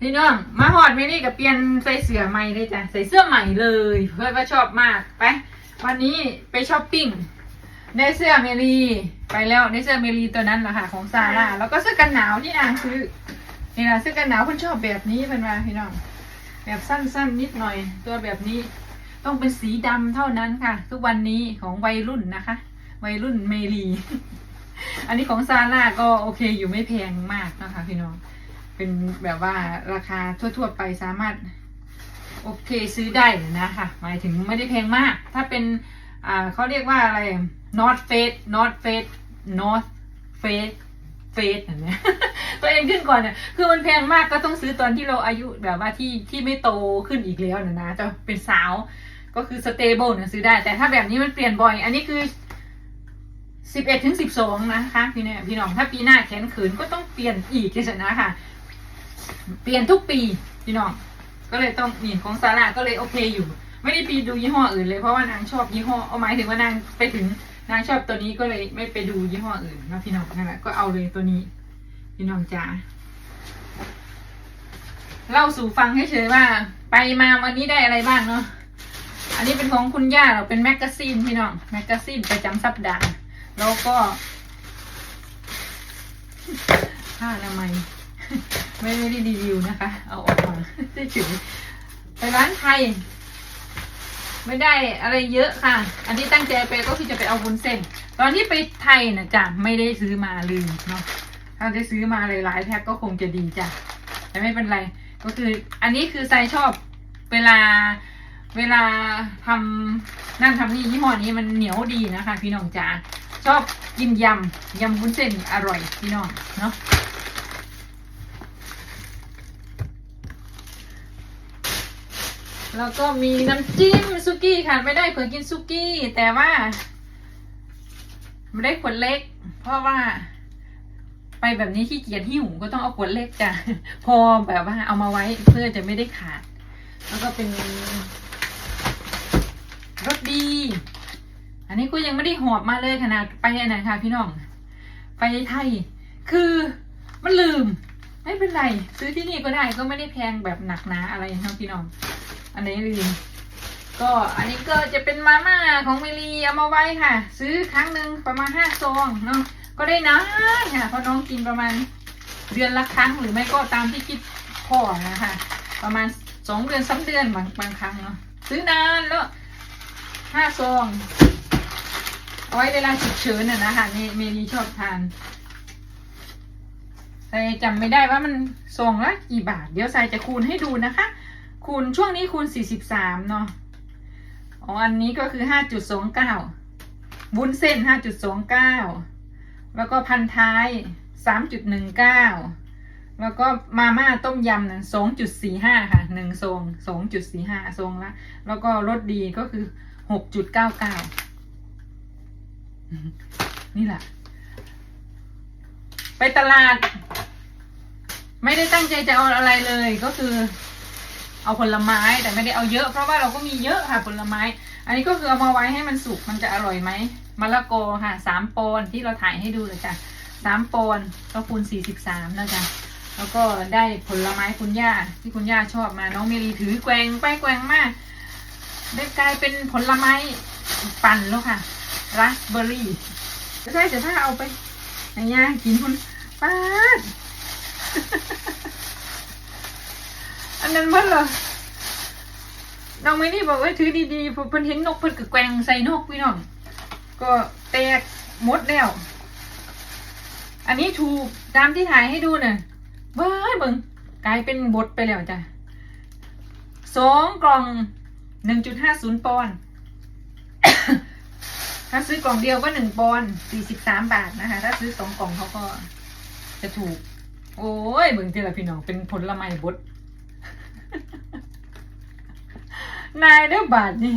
พี่น้องมาหอดไม่นี่กับเปลี่ยนใส่เสื้อใหม่เลยจ้ะใส่เสื้อใหม่เลย เพื่อนว่าชอบมากไปวันนี้ไปช้อปปิ้งได้เสื้อเมลีไปแล้วได้เสื้อเมลีตัวนั้นแหละค่ะของซาร่าแล้วก็เสื้อกันหนาวที่นางซื้อนี่แหละเสื้อกันหนาวเพื่อนชอบแบบนี้เป็นมาพี่น้องแบบสั้นๆ นิดหน่อย ตัวแบบนี้ต้องเป็นสีดำเท่านั้นค่ะ ทุกวันนี้ของวัยรุ่นนะคะ วัยรุ่นเมลี อันนี้ของซาร่าก็โอเคอยู่ไม่แพงมากนะคะพี่น้อง เป็นแบบว่าราคาทั่ว ๆ ไปสามารถ โอเคซื้อได้นะคะหมายถึงไม่ได้แพงมาก ถ้าเป็นอ่าเขาเรียกว่าอะไร not face not face not face face อย่างเนี้ยตัวเองขึ้นก่อนเนี่ยคือมันแพงมากก็ต้องซื้อตอนที่เราอายุแบบว่าที่ที่ไม่โตขึ้นอีกแล้วนะนะจะเป็นสาวก็คือ stable เนี่ยซื้อได้ แต่ถ้าแบบนี้มันเปลี่ยนบ่อย อันนี้คือสิบเอ็ดถึงสิบสองนะคะพี่เนี่ยพี่น้องถ้าปีหน้าแขนขืนก็ต้องเปลี่ยนอีกเฉยๆนะค่ะ เปลี่ยนทุกปีพี่น้อง ก็เลยต้องนี่ของซาร่าก็เลยโอเคอยู่ ไม่ได้ไปดูยี่ห้ออื่นเลยเพราะว่านางชอบยี่ห้อเอาหมายถึงว่านางไปถึงนางชอบตัวนี้ก็เลยไม่ไปดูยี่ห้ออื่นนะพี่น้องนั่นแหละก็เอาเลยตัวนี้ พี่น้องจ๋าเล่าสู่ฟังให้เฉยว่า ไปมาวันนี้ได้อะไรบ้างเนาะอันนี้เป็นของคุณย่าเราเป็นแมกกาซีนพี่น้องแมกกาซีนประจำสัปดาห์แล้วก็ผ้าอนามัย ไม่ไม่ได้รีวิวนะคะ เอาออกมาเฉยๆไปร้านไทย ไม่ได้อะไรเยอะค่ะ อันที่ตั้งใจไปก็คือจะไปเอาวุ้นเส้น ตอนที่ไปไทยนะจ้ะไม่ได้ซื้อมาลืมเนาะ ถ้าได้ซื้อมาหลายๆแพ็คก็คงจะดีจ้ะ แต่ไม่เป็นไร ก็คืออันนี้คือไซชอบเวลาเวลาทำนั่นทำนี่ยี่ห้อนี้มันเหนียวดีนะคะ พี่น้องจ๋าชอบกินยำยำวุ้นเส้นอร่อยพี่น้องเนาะ แล้วก็มีน้ำจิ้มซุกี้ค่ะไม่ได้เผื่อกินซุกี้ แต่ว่าไม่ได้ขวดเล็ก เพราะว่า ไปแบบนี้ขี้เกียจหิ้วก็ต้องเอาขวดเล็กจ้ะพอแบบว่าเอามาไว้เพื่อจะไม่ได้ขาด แล้วก็เป็นรสดี อันนี้ก็ยังไม่ได้หอบมาเลยขนาดไปไหนค่ะพี่น้อง ไปไทย คือมันลืม ไม่เป็นไร ซื้อที่นี่ก็ได้ก็ไม่ได้แพงแบบหนักหนาอะไรนะพี่น้อง อันนี้ลืมก็อันนี้ก็จะเป็นมาม่าของเมลีเอามาไว้ค่ะ ซื้อครั้งหนึ่งประมาณห้าซองเนาะก็ได้นานค่ะเพราะน้องกินประมาณเดือนละครั้งหรือไม่ก็ตามที่คิดพ่อนะคะประมาณสองเดือนสามเดือนบางบางครั้งเนาะซื้อนานแล้วห้าซองเอาไว้เวลาฉุกเฉินน่ะนะคะเมเมลีชอบทานแต่จำไม่ได้ว่ามันซองละกี่บาท เดี๋ยวใส่จะคูณให้ดูนะคะ คูณช่วงนี้คูณสี่สิบสามเนาะอ๋ออันนี้ก็คือห้าจุดสองเก้าวุ้นเส้นห้าจุดสองเก้าแล้วก็พันท้ายสามจุดหนึ่งเก้าแล้วก็มาม่าต้มยำนะสองจุดสี่ห้าค่ะหนึ่งซองสองจุดสี่ห้าซองละ แล้วก็รสดีก็คือหกจุดเก้าเก้านี่แหละ ไปตลาด ไม่ได้ตั้งใจจะเอาอะไรเลยก็คือ เอาผลไม้แต่ไม่ได้เอาเยอะ เพราะว่าเราก็มีเยอะค่ะผลไม้ อันนี้ก็คือเอามาไว้ให้มันสุกมันจะอร่อยไหมมะละกอค่ะสามปอนที่เราถ่ายให้ดูเลยจ้ะสามปอนก็คูณสี่สิบสามนะจ๊ะแล้วก็ได้ผลไม้คุณย่าที่คุณย่าชอบมาน้องเมลีถือแกว่งไปแกว่งมาได้กลายเป็นผลไม้ปั่นแล้วค่ะราสเบอร์รี่ไม่ใช่แต่ถ้าเอาไปให้ย่ากินคุณป้า อันนั้นเพิ่นเหรอน้องไม่นี่บอกว่าถือดีๆเพราะเพิ่นเห็นนกเพิ่นก็แกว่งใส่นกพี่น้อง ก็แตกหมดแล้ว อันนี้ถูกตามที่ถ่ายให้ดูน่ะเบ้ยเบิ่งกลายเป็นบทไปแล้วจ้ะสองกล่องหนึ่งจุดห้าศูนย์ปอนด์ถ้าซื้อกล่องเดียวก็หนึ่งปอนด์สี่สิบสามบาทนะคะ ถ้าซื้อสองกล่องเขาก็จะถูก โอ้ยเบิ่งทีละพี่น้องเป็นผลไม้บด นายเด้อบาทนี่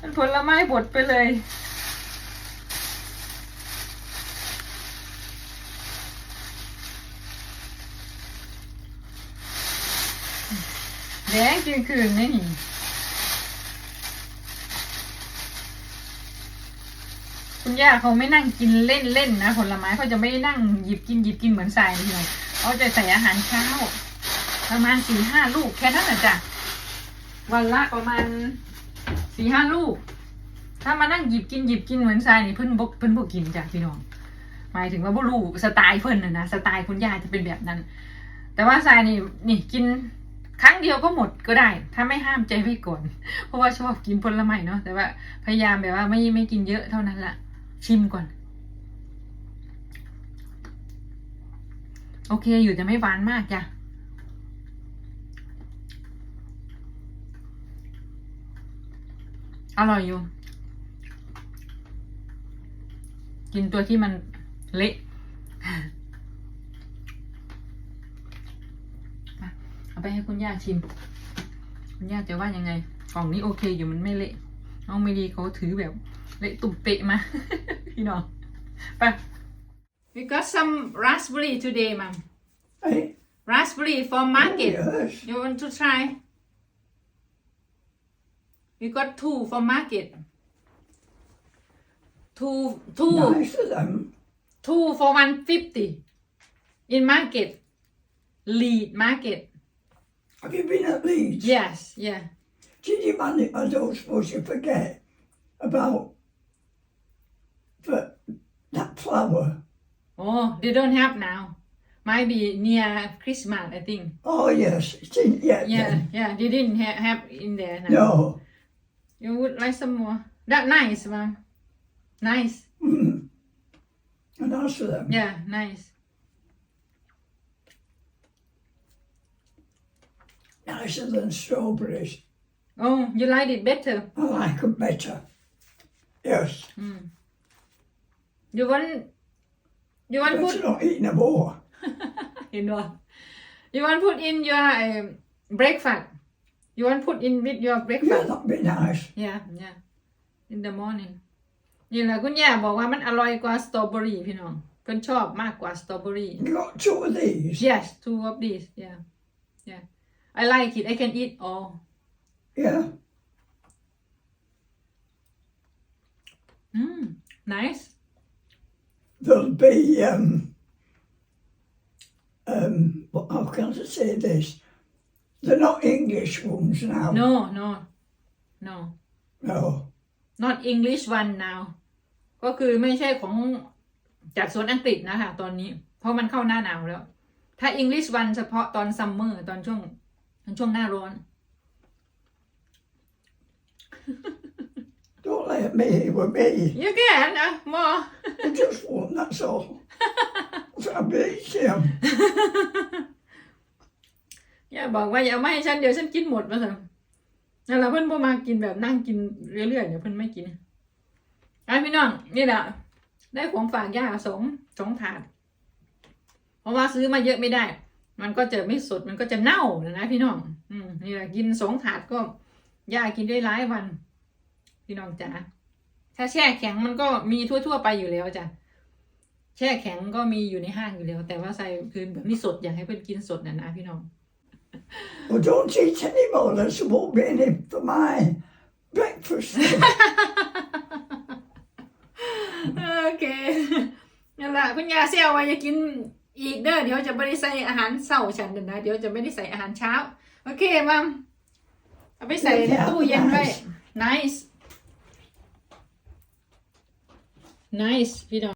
มันผลไม้บดไปเลย แดงจึงคืนนี่นี่คุณย่าเขาไม่นั่งกินเล่นเล่นๆนะผลไม้เขาจะไม่นั่งหยิบกินหยิบกินเหมือนทรายเลยเขาจะใส่อาหารเช้า ประมาณสี่ห้าลูกแค่นั้นแหละจ้ะ วันละประมาณสี่ห้าลูก ถ้ามานั่งหยิบกินหยิบกินเหมือนทรายนี่เพิ่นบกเพิ่นบกกินจ้ะพี่น้อง หมายถึงว่าบ่รู้สไตล์เพิ่นนะนะสไตล์คุณยายจะเป็นแบบนั้น แต่ว่าทรายนี่นี่กินครั้งเดียวก็หมดก็ได้ ถ้าไม่ห้ามใจไว้ก่อน เพราะว่าชอบกินผลไม้เนาะแต่ว่าพยายามแบบว่าไม่ไม่กินเยอะเท่านั้นละชิมก่อน โอเคอยู่แต่ไม่หวานมากจ้ะ อร่อยอยู่ กินตัวที่มันเละมาเอาไปให้คุณย่าชิม คุณย่าจะว่ายังไง กล่องนี้โอเคอยู่มันไม่เละ น้องเมดีเขาถือแบบ เละตุ่มเปะมา พี่น้อง ไป we got some raspberry today ma'am Hey, raspberry from market yes. you want to try we got two from market two two Nice of them. two for one fifty in market lead market Have you been at Leeds? yes yeah Did you manage? I don't suppose you forget about the, that flower. oh they don't have now might be near christmas i think Oh yes, it's in yeah. yeah yeah they didn't ha- have in there now No. You would like some more? That nice, ma'am. Nice. and also, them. Yeah, nice. Nicer than strawberries. Oh, you like it better? I like it better. Yes. Mm. You want you want That's put not eating a all. you know. You want put in your um, breakfast. you want put in with your Yeah, breakfast that'd be nice. yeah yeah in the morning นี่แหละคุณย่าบอกว่ามันอร่อยกว่าสตรอเบอรี่พี่น้องเพิ่นชอบมากกว่าสตรอเบอรี่ You got two of these. yes two of these yeah yeah I like it I can eat all Yeah. mm, nice There'll be um um what how can I say this? They're not English ones now. no no no No. not English one now ก็คือไม่ใช่ของจากสวนอังกฤษนะคะตอนนี้ เพราะมันเข้าหน้าหนาวแล้ว ถ้า English one เฉพาะตอนซัมเมอร์ตอนช่วงตอนช่วงหน้าร้อน Don't let me with me. เยอะแก่นะหมอ Just one, that's all. So I beat him. อย่าบอกว่าอย่าเอามาให้ฉันเดี๋ยวฉันกินหมดมาสินั่นแหละเพื่อนพอมากินแบบนั่งกินเรื่อยๆเดี๋ยวเพื่อนไม่กินอะพี่น้องนี่แหละได้ของฝากย่าสองสองถาด เพราะว่าซื้อมาเยอะไม่ได้ มันก็จะไม่สดมันก็จะเน่านะนะพี่น้อง อืมนี่แหละกินสองถาดก็ย่ากินได้หลายวัน พี่น้องจ๋าถ้าแช่แข็งมันก็มีทั่ว ๆ ไปอยู่แล้วจ้ะแช่แข็งก็มีอยู่ในห้างอยู่แล้ว แต่ว่าใส่คือแบบนี้สดอยากให้เพื่อนกินสดนะนะพี่น้อง Well, don't eat any more. There's won't be any for my breakfast. โอเคนั่นแหละคุณยาเซียวว่าอย่ากินอีกเด้อเดี๋ยวจะไม่ได้ใส่อาหารเช้าฉันเดี๋ยวนะเดี๋ยวจะไม่ได้ใส่อาหารเช้า โอเคมัมเอาไปใส่ในตู้เย็นไว้ nice nice พี่น้อง